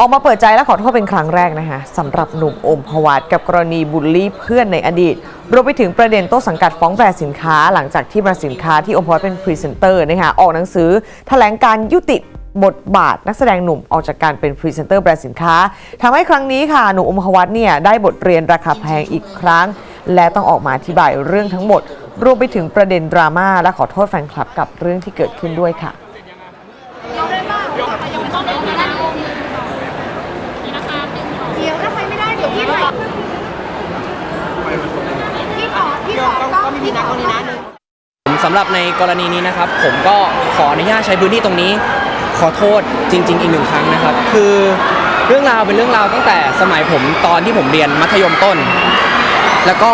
ออกมาเปิดใจและขอโทษเป็นครั้งแรกนะคะสำหรับหนุ่มอมพวัตกับกรณีบูลลี่เพื่อนในอดีต รวมไปถึงประเด็นโต้สังกัดฟ้องแบรนด์สินค้า หลังจากที่แบรนด์สินค้าที่อมพวัตเป็นพรีเซนเตอร์นะคะออกหนังสือแถลงการยุติบทบาทนักแสดงหนุ่มออกจากการเป็นพรีเซนเตอร์แบรนด์สินค้าทำให้ครั้งนี้ค่ะหนุ่มอมพวัตเนี่ยได้บทเรียนราคาแพงอีกครั้ง และต้องออกมาอธิบายเรื่องทั้งหมด รวมไปถึงประเด็นดราม่าและขอโทษแฟนคลับกับเรื่องที่เกิดขึ้นด้วยค่ะ เดี๋ยวถ้าไปไม่ไดี๋ยวพี่ถ่ายพี่ขอพี่ขอต้องพี่ขอต้องสำหรับในกรณีนี้นะครับ ผมก็ขออนุญาตใช้พื้นที่ตรงนี้ ขอโทษจริง ๆ อีกหนึ่งครั้งนะครับ คือเรื่องราวเป็นเรื่องราวตั้งแต่สมัยผมตอนที่ผมเรียนมัธยมต้น แล้วก็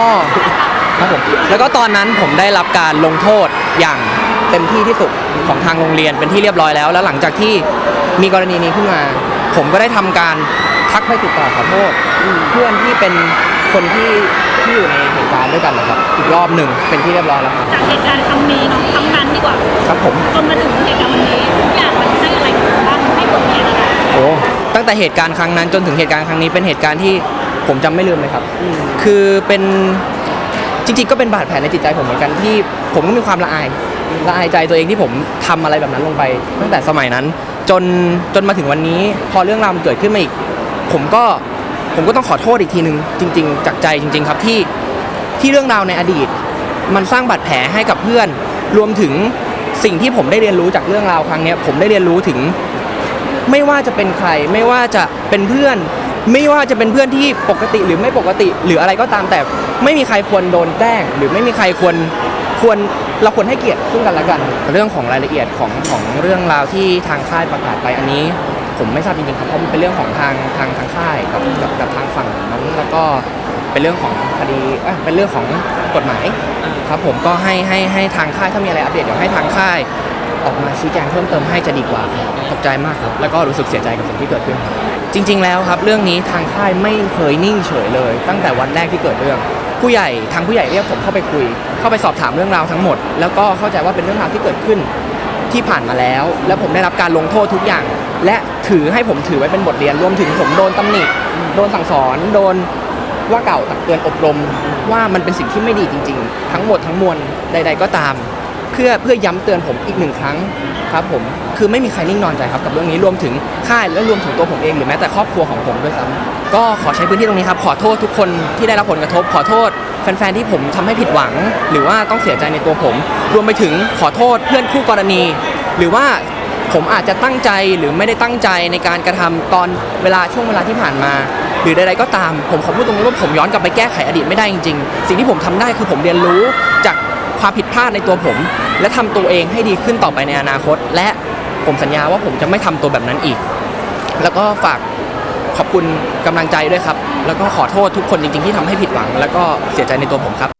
ครับผมแล้วก็ตอนนั้นผมได้รับการลงโทษอย่างเต็มที่ที่สุดของทางโรงเรียนเป็นที่เรียบร้อยแล้ว แล้วหลังจากที่มีกรณีนี้ขึ้นมา ผมก็ได้ทำการ ทักไปติดต่อขอโทษเพื่อนที่เป็นคนที่ที่อยู่ในเหตุการณ์ด้วยกันนะครับ อีกรอบหนึ่งเป็นที่เรียบร้อยแล้วครับจากเหตุการณ์ครั้งนี้เนาะครั้งนั้นดีกว่าครับผมจนมาถึงเหตุการณ์วันนี้ทุกอย่างมันให้อะไรกับเราบ้างให้บทเรียนอะไรโอ้ตั้งแต่เหตุการณ์ครั้งนั้นจนถึงเหตุการณ์ครั้งนี้เป็นเหตุการณ์ที่ผมจำไม่ลืมเลยครับ คือเป็นจริงๆก็เป็นบาดแผลในจิตใจผมเหมือนกันที่ผมก็มีความละอายละอายใจตัวเองที่ผมทำอะไรแบบนั้นลงไป ตั้งแต่สมัยนั้น จนจนมาถึงวันนี้ พอเรื่องราวมันเกิดขึ้นมาอีก ผมก็ผมก็ต้องขอโทษอีกทีหนึ่งจริง ๆ จากใจจริง ๆ ครับที่ที่เรื่องราวในอดีต มันสร้างบาดแผลให้กับเพื่อน รวมถึงสิ่งที่ผมได้เรียนรู้จากเรื่องราวครั้งนี้ผมได้เรียนรู้ถึง ไม่ว่าจะเป็นใคร ไม่ว่าจะเป็นเพื่อน ไม่ว่าจะเป็นเพื่อนที่ปกติหรือไม่ปกติ หรืออะไรก็ตามแต่ไม่มีใครควรโดนแกล้งหรือไม่มีใครควรควรเราควรให้เกียรติซึ่งกันและกัน เรื่องของรายละเอียดของของเรื่องราวที่ทางค่ายประกาศไปอันนี้ ผมไม่ทราบจริงๆครับเพราะมันเป็นเรื่องของทางทางทางค่ายกับกับกับทางฝั่งนั้นแล้วก็เป็นเรื่องของคดีเอ้ยเป็นเรื่องของกฎหมายครับผมก็ให้ให้ให้ทางค่ายถ้ามีอะไรอัปเดตเดี๋ยวให้ทางค่าย ออกมาชี้แจงเพิ่มเติมให้จะดีกว่าครับตกใจมากครับแล้วก็รู้สึกเสียใจกับสิ่งที่เกิดขึ้นครับจริง ๆ แล้วครับเรื่องนี้ทางค่ายไม่เคยนิ่งเฉยเลย ตั้งแต่วันแรกที่เกิดเรื่อง ผู้ใหญ่ทางผู้ใหญ่เรียกผมเข้าไปคุย เข้าไปสอบถามเรื่องราวทั้งหมด แล้วก็เข้าใจว่าเป็นเรื่องราวที่เกิดขึ้นที่ผ่านมาแล้ว แล้วผมได้รับการลงโทษทุกอย่าง และ ถือให้ผมถือไว้เป็นบทเรียนรวมถึงผมโดนตำหนิโดนสั่งสอนโดนว่าเกล่าวตักเตือนอบรมว่ามันเป็นสิ่งที่ไม่ดีจริง ๆ ทั้งหมดทั้งมวลใด ๆ ก็ตาม เพื่อเพื่อย้ำเตือนผมอีกหนึ่งครั้งครับผมคือไม่มีใครนิ่งนอนใจครับกับเรื่องนี้รวมถึงค่ายและรวมถึงตัวผมเองหรือแม้แต่ครอบครัวของผมด้วยซ้ำก็ขอใช้พื้นที่ตรงนี้ครับขอโทษทุกคนที่ได้รับผลกระทบ ขอโทษแฟนๆที่ผมทำให้ผิดหวัง หรือว่าต้องเสียใจในตัวผม รวมไปถึงขอโทษเพื่อนคู่กรณี หรือว่า ผมอาจจะตั้งใจหรือไม่ได้ตั้งใจในการกระทำตอนเวลาช่วงเวลาที่ผ่านมา หรือใดๆก็ตาม ผมขอพูดตรงนี้ว่าผมย้อนกลับไปแก้ไขอดีตไม่ได้จริง ๆ สิ่งที่ผมทำได้คือผมเรียนรู้จากความผิดพลาดในตัวผม และทำตัวเองให้ดีขึ้นต่อไปในอนาคต และผมสัญญาว่าผมจะไม่ทำตัวแบบนั้นอีก แล้วก็ฝากขอบคุณกำลังใจด้วยครับ แล้วก็ขอโทษทุกคนจริง ๆที่ทำให้ผิดหวัง แล้วก็เสียใจในตัวผมครับ